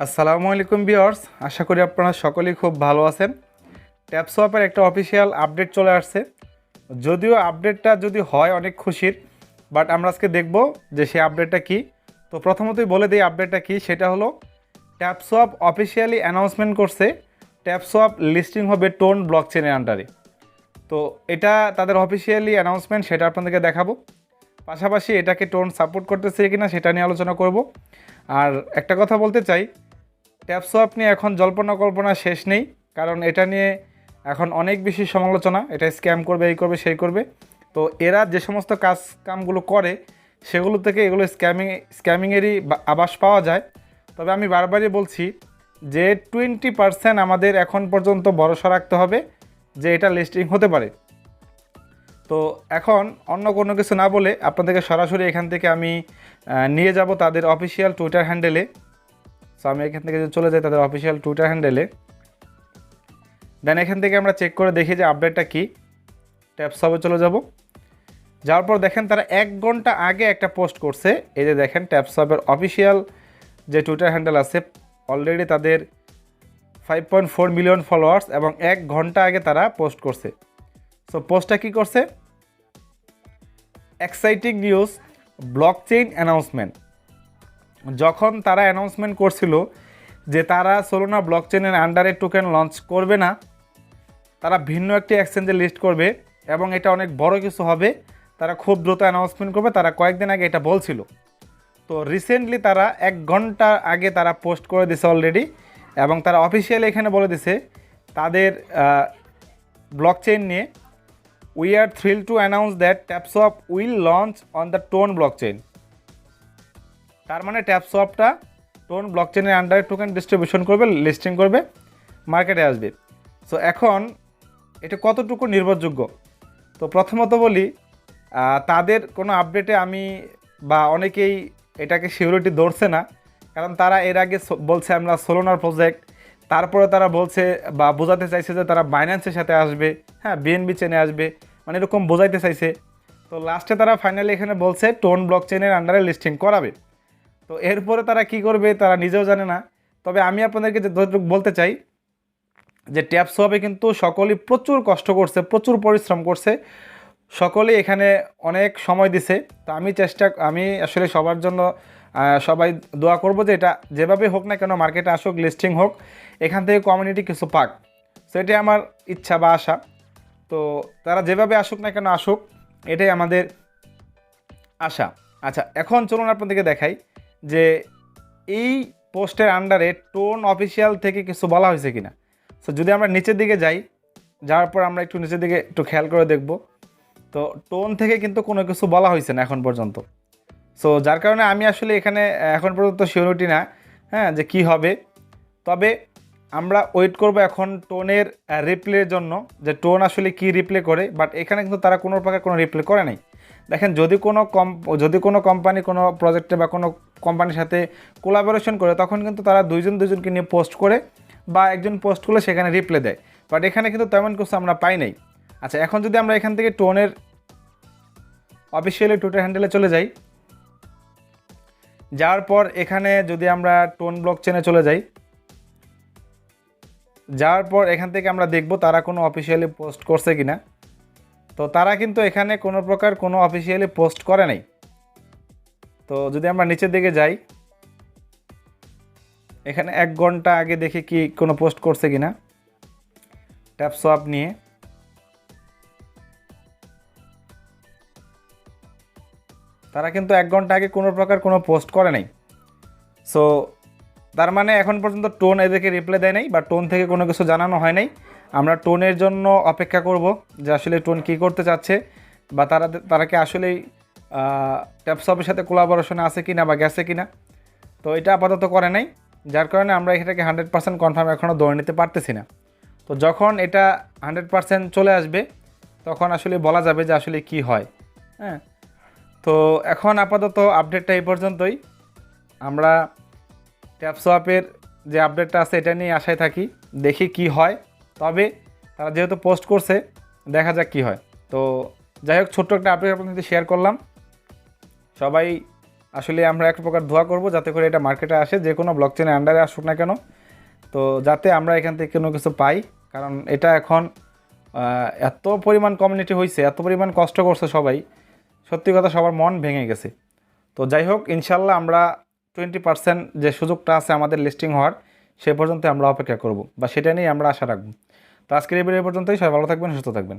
আসসালামু আলাইকুম বিয়ার্স আশা করি আপনারা সকলেই খুব ভালো আছেন। ট্যাপসোয়াপের একটা অফিসিয়াল আপডেট চলে আসছে। যদিও আপডেটটা যদি হয় অনেক খুশির বাট আমরা আজকে দেখব যে সেই আপডেটটা কি। তো প্রথমতই বলে দিই আপডেটটা কি, সেটা হলো ট্যাপসোয়াপ অফিসিয়ালি অ্যানাউন্সমেন্ট করছে ট্যাপসোয়াপ লিস্টিং হবে টোন ব্লক চেনের আন্ডারে তো এটা তাদের অফিসিয়ালি অ্যানাউন্সমেন্ট সেটা আপনাদেরকে দেখাবো। পাশাপাশি এটাকে টোন সাপোর্ট করতেছে কিনা, সেটা নিয়ে আলোচনা করব। আর একটা কথা বলতে চাই ট্যাপসোয়াপ নিয়ে এখন জল্পনা কল্পনা শেষ নেই, কারণ এটা নিয়ে এখন অনেক বেশি সমালোচনা, এটা স্ক্যাম করবে, এই করবে, সেই করবে। তো এরা যে সমস্ত কাজ কামগুলো করে, সেগুলো থেকে এগুলো স্ক্যামিং, স্ক্যামিংয়েরই আভাস পাওয়া যায়। তবে আমি বারবারই বলছি যে টোয়েন্টি পার্সেন্ট আমাদের এখন পর্যন্ত ভরসা রাখতে হবে যে এটা লিস্টিং হতে পারে। তো এখন অন্য কোনো কিছু না বলে আপনাদেরকে সরাসরি এখান থেকে আমি নিয়ে যাব তাদের অফিসিয়াল টুইটার হ্যান্ডেলে। সো আমি এখান থেকে যদি চলে যাই তাদের অফিসিয়াল টুইটার হ্যান্ডেলে দেন এখান থেকে আমরা চেক করে দেখি যে আপডেটটা কী। ট্যাপসবে চলে যাব। যাওয়ার পর দেখেন তারা এক ঘণ্টা আগে একটা পোস্ট করছে। এই যে দেখেন ট্যাপসবের অফিসিয়াল যে টুইটার হ্যান্ডেল আছে অলরেডি তাদের five point four million followers এবং এক ঘণ্টা আগে তারা পোস্ট করছে। সো পোস্টটা কী করছে? Exciting news blockchain announcement যখন তারা অ্যানাউন্সমেন্ট করছিল যে তারা সোলোনা ব্লক চেনের আন্ডারে টোকেন লঞ্চ করবে না, তারা ভিন্ন একটি এক্সচেঞ্জে লিস্ট করবে এবং এটা অনেক বড় কিছু হবে। তারা খুব দ্রুত অ্যানাউন্সমেন্ট করবে, তারা কয়েকদিন আগে এটা বলছিল। তো রিসেন্টলি তারা এক ঘণ্টা আগে তারা পোস্ট করে দিছে অলরেডি এবং তারা অফিসিয়ালি এখানে বলে দিছে তাদের ব্লক চেইন নিয়ে we are thrill to announce that Tapswap will launch on the TON blockchain তার মানে ট্যাপ ট্যাপসপটা টোন ব্লক চেনের আন্ডারে টোকেন ডিস্ট্রিবিউশন করবে লিস্টিং করবে মার্কেটে আসবে। সো এখন এটা কতটুকু নির্ভরযোগ্য? তো প্রথমত বলি তাদের কোনো আপডেটে আমি বা অনেকেই এটাকে সিউরিটি ধরছে না, কারণ তারা এর আগে বলছে আমরা সোলোনার প্রজেক্ট তারপরে তারা বলছে বা বোঝাতে চাইছে যে তারা বাইন্যান্সের সাথে আসবে হ্যাঁ বিএনবি চেনে আসবে মানে এরকম বোঝাইতে চাইছে। তো লাস্টে তারা ফাইনালি এখানে বলছে টোন ব্লক চেনের আন্ডারে লিস্টিং করাবে। তো এরপরে তারা কি করবে, তারা নিজেও জানে না। তবে আমি আপনাদেরকে যে বলতে চাই, যে ট্যাপস হবে কিন্তু সকলেই প্রচুর কষ্ট করছে, প্রচুর পরিশ্রম করছে। সকলেই এখানে অনেক সময় দিছে। তো আমি চেষ্টা, আমি আসলে সবার জন্য সবাই দোয়া করব যে এটা যেভাবে হোক না কেন, মার্কেটে আসুক, লিস্টিং হোক, এখান থেকে কমিউনিটি কিছু পাক। তো এটাই আমার ইচ্ছা বা আশা। তো তারা যেভাবে আসুক না কেন আসুক, এটাই আমাদের আশা। আচ্ছা এখন চলুন আপনাদেরকে দেখাই। যে এই পোস্টের আন্ডারে টোন অফিসিয়াল থেকে কিছু বলা হয়েছে কিনা। সো যদি আমরা নিচের দিকে যাই, যাওয়ার পর আমরা একটু নিচের দিকে একটু খেয়াল করে দেখব। তো টোন থেকে কিন্তু কোনো কিছু বলা হয়েছে না এখন পর্যন্ত। সো যার কারণে আমি আসলে এখানে এখন পর্যন্ত শিওরিটি না হ্যাঁ যে কি হবে। তবে আমরা ওয়েট করব এখন টোনের রিপ্লের জন্য, যে টোন আসলে কি রিপ্লে করে বাট এখানে কিন্তু তারা কোনো প্রকার কোনো রিপ্লে করে নাই। দেখেন, যদি কোনো কম যদি কোনো কোম্পানি কোনো প্রজেক্টে বা কোনো কোম্পানির সাথে কোলাবোরেশন করে, তখন কিন্তু তারা দুইজন দুজনকে নিয়ে পোস্ট করে বা একজন পোস্ট করলে সেখানে রিপ্লে দেয়। বাট এখানে কিন্তু তেমন কিছু আমরা পাই নাই। আচ্ছা এখন যদি আমরা এখান থেকে টোনের অফিসিয়ালি টুইটার হ্যান্ডেলে চলে যাই, যাওয়ার পর এখানে যদি আমরা টোন ব্লক চেনে চলে যাই, যাওয়ার পর এখান থেকে আমরা দেখব তারা কোনো অফিসিয়ালি পোস্ট করছে কিনা। তো তারা কিন্তু এখানে কোনো প্রকার কোনো অফিসিয়ালি পোস্ট করে নাই। তো যদি আমরা নিচের দিকে যাই, এখানে এক ঘণ্টা আগে দেখে কি কোনো পোস্ট করছে কিনা। ট্যাপ সোয়াপ নিয়ে। তারা কিন্তু এক ঘণ্টা আগে কোনো প্রকার কোনো পোস্ট করে নাই। সো তার মানে এখন পর্যন্ত টোন এদেরকে রিপ্লাই দেয় নাই বা টোন থেকে কোনো কিছু জানানো হয় নাই। আমরা টোনের জন্য অপেক্ষা করব যে আসলে টোন কী করতে চাচ্ছে বা তারা তারা কি আসলেই ট্যাপসপের সাথে কোলাবোরেশনে আছে কি না বা গেছে কি না তো এটা আপাতত করে নাই, যার কারণে আমরা এটাকে হান্ড্রেড পার্সেন্ট কনফার্ম এখনও ধরে নিতে পারতেছি না। তো যখন এটা হান্ড্রেড পার্সেন্ট চলে আসবে, তখন আসলে বলা যাবে যে আসলে কি হয় হ্যাঁ। তো এখন আপাতত আপডেটটা এই পর্যন্তই। আমরা ট্যাপসোয়াপের যে আপডেটটা আছে, এটা নিয়ে আশায় থাকি, দেখি কি হয়। তবে তারা যেহেতু পোস্ট করছে, দেখা যাক কি হয়। তো যাই হোক, ছোট্ট একটা আপডেট আপনাদের সাথে শেয়ার করলাম। সবাই আসলে আমরা এক প্রকার দোয়া করব যাতে করে এটা মার্কেটে আসে, যে কোনো ব্লক চেনের আন্ডারে আসুক না কেন। তো যাতে আমরা এখান থেকে কোনো কিছু পাই, কারণ এটা এখন এত পরিমাণ কমিউনিটি হয়েছে এত পরিমাণ কষ্ট করছে সবাই। সত্যি কথা সবার মন ভেঙে গেছে। তো যাই হোক, ইনশাল্লাহ আমরা টোয়েন্টি পার্সেন্ট যে সুযোগটা আছে আমাদের লিস্টিং হওয়ার সে পর্যন্ত আমরা অপেক্ষা করব, বা সেটা নিয়ে আমরা আশা রাখব। তো আজকের এই পর্যন্তই, সবাই ভালো থাকবেন, সুস্থ থাকবেন।